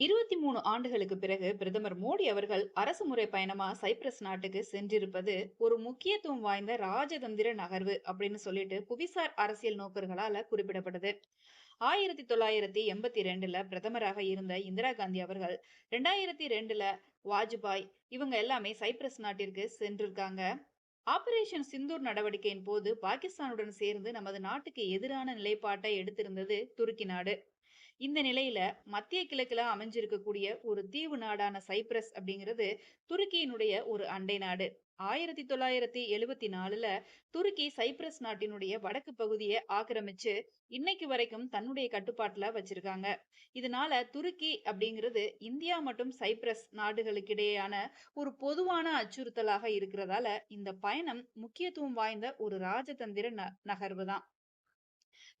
23 ஆண்டுகளுக்கு பிறகு பிரதமர் மோடி அவர்கள் அரசு முறை பயணமா சைப்ரஸ் நாட்டுக்கு சென்றிருப்பது ஒரு முக்கியத்துவம் வாய்ந்த ராஜதந்திர நகர்வு அப்படின்னு சொல்லிட்டு புவிசார் அரசியல் நோக்கர்களால குறிப்பிடப்படுது ஆயிரத்தி தொள்ளாயிரத்தி எண்பத்தி ரெண்டுல பிரதமராக இருந்த இந்திரா காந்தி அவர்கள் ரெண்டாயிரத்தி ரெண்டுல வாஜ்பாய் இவங்க எல்லாமே சைப்ரஸ் நாட்டிற்கு சென்றிருக்காங்க. ஆபரேஷன் சிந்தூர் நடவடிக்கையின் போது பாகிஸ்தானுடன் சேர்ந்து நமது நாட்டுக்கு எதிரான நிலைப்பாட்டை எடுத்திருந்தது துருக்கி நாடு. இந்த நிலையில மத்திய கிழக்குல அமைஞ்சிருக்கக்கூடிய ஒரு தீவு நாடான சைப்ரஸ் அப்படிங்கிறது துருக்கியினுடைய ஒரு அண்டை நாடு. ஆயிரத்தி தொள்ளாயிரத்தி எழுவத்தி நாலுல துருக்கி சைப்ரஸ் நாட்டினுடைய வடக்கு பகுதியை ஆக்கிரமிச்சு இன்னைக்கு வரைக்கும் தன்னுடைய கட்டுப்பாட்டுல வச்சிருக்காங்க. இதனால துருக்கி அப்படிங்கிறது இந்தியா மற்றும் சைப்ரஸ் நாடுகளுக்கிடையேயான ஒரு பொதுவான அச்சுறுத்தலாக இருக்கிறதால இந்த பயணம் முக்கியத்துவம் வாய்ந்த ஒரு ராஜதந்திர ந நகர்வு தான்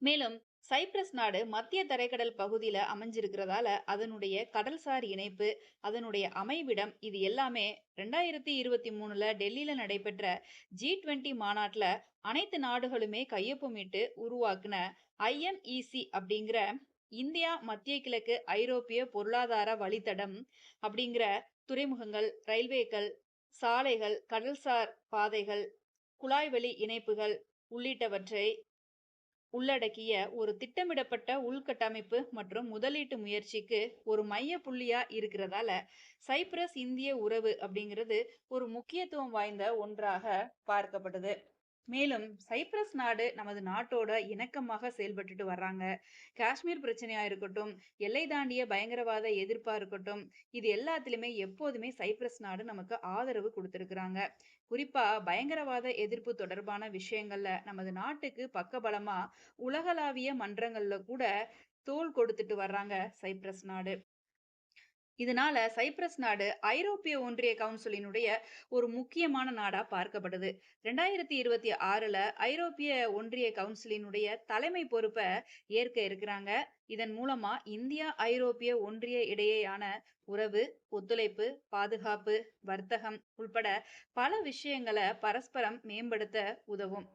மேலும் சைப்ரஸ் நாடு மத்திய தரைக்கடல் பகுதியில் அமைஞ்சிருக்கிறதால அதனுடைய கடல்சார் இணைப்பு அதனுடைய அமைவிடம் இது எல்லாமே ரெண்டாயிரத்தி இருபத்தி மூணுல டெல்லியில் நடைபெற்ற ஜி டுவெண்ட்டி மாநாட்டில் அனைத்து நாடுகளுமே கையொப்பமிட்டு உருவாக்குன ஐஎம்இசி அப்படிங்கிற இந்தியா மத்திய கிழக்கு ஐரோப்பிய பொருளாதார வழித்தடம் அப்படிங்கிற துறைமுகங்கள் ரயில்வேக்கள் சாலைகள் கடல்சார் பாதைகள் குழாய்வழி இணைப்புகள் உள்ளிட்டவற்றை உள்ளடக்கிய ஒரு திட்டமிடப்பட்ட உள்கட்டமைப்பு மற்றும் முதலீட்டு முயற்சிக்கு ஒரு மைய புள்ளியா இருக்கிறதால சைப்ரஸ் இந்திய உறவு அப்படிங்கிறது ஒரு முக்கியத்துவம் வாய்ந்த ஒன்றாக பார்க்கப்படுது மேலும் சைப்ரஸ் நாடு நமது நாட்டோட இணக்கமாக செயல்பட்டுட்டு வர்றாங்க. காஷ்மீர் பிரச்சனையா இருக்கட்டும் எல்லை தாண்டிய பயங்கரவாத எதிர்ப்பா இருக்கட்டும் இது எல்லாத்துலயுமே எப்போதுமே சைப்ரஸ் நாடு நமக்கு ஆதரவு கொடுத்திருக்கிறாங்க. குறிப்பா பயங்கரவாத எதிர்ப்பு தொடர்பான விஷயங்கள்ல நமது நாட்டுக்கு பக்கபலமா உலகளாவிய மன்றங்கள்ல கூட தோள் கொடுத்துட்டு வர்றாங்க சைப்ரஸ் நாடு. இதனால சைப்ரஸ் நாடு ஐரோப்பிய ஒன்றிய கவுன்சிலினுடைய ஒரு முக்கியமான நாடா பார்க்கப்படுது. ரெண்டாயிரத்தி இருபத்தி ஆறுல ஐரோப்பிய ஒன்றிய கவுன்சிலினுடைய தலைமை பொறுப்பை ஏற்க இருக்கிறாங்க. இதன் மூலமா இந்தியா ஐரோப்பிய ஒன்றிய இடையேயான உறவு ஒத்துழைப்பு பாதுகாப்பு வர்த்தகம் உள்பட பல விஷயங்களை பரஸ்பரம் மேம்படுத்த உதவும்.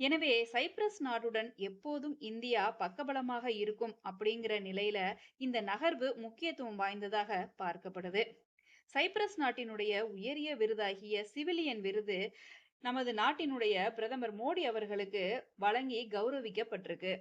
எனவே சைப்ரஸ் நாட்டுடன் எப்போதும் இந்தியா பக்கபலமாக இருக்கும் அப்படிங்கிற நிலையில இந்த நகர்வு முக்கியத்துவம் வாய்ந்ததாக பார்க்கப்படுது. சைப்ரஸ் நாட்டினுடைய உயரிய விருதாகிய சிவிலியன் விருது நமது நாட்டினுடைய பிரதமர் மோடி அவர்களுக்கு வழங்கி கௌரவிக்கப்பட்டிருக்கு.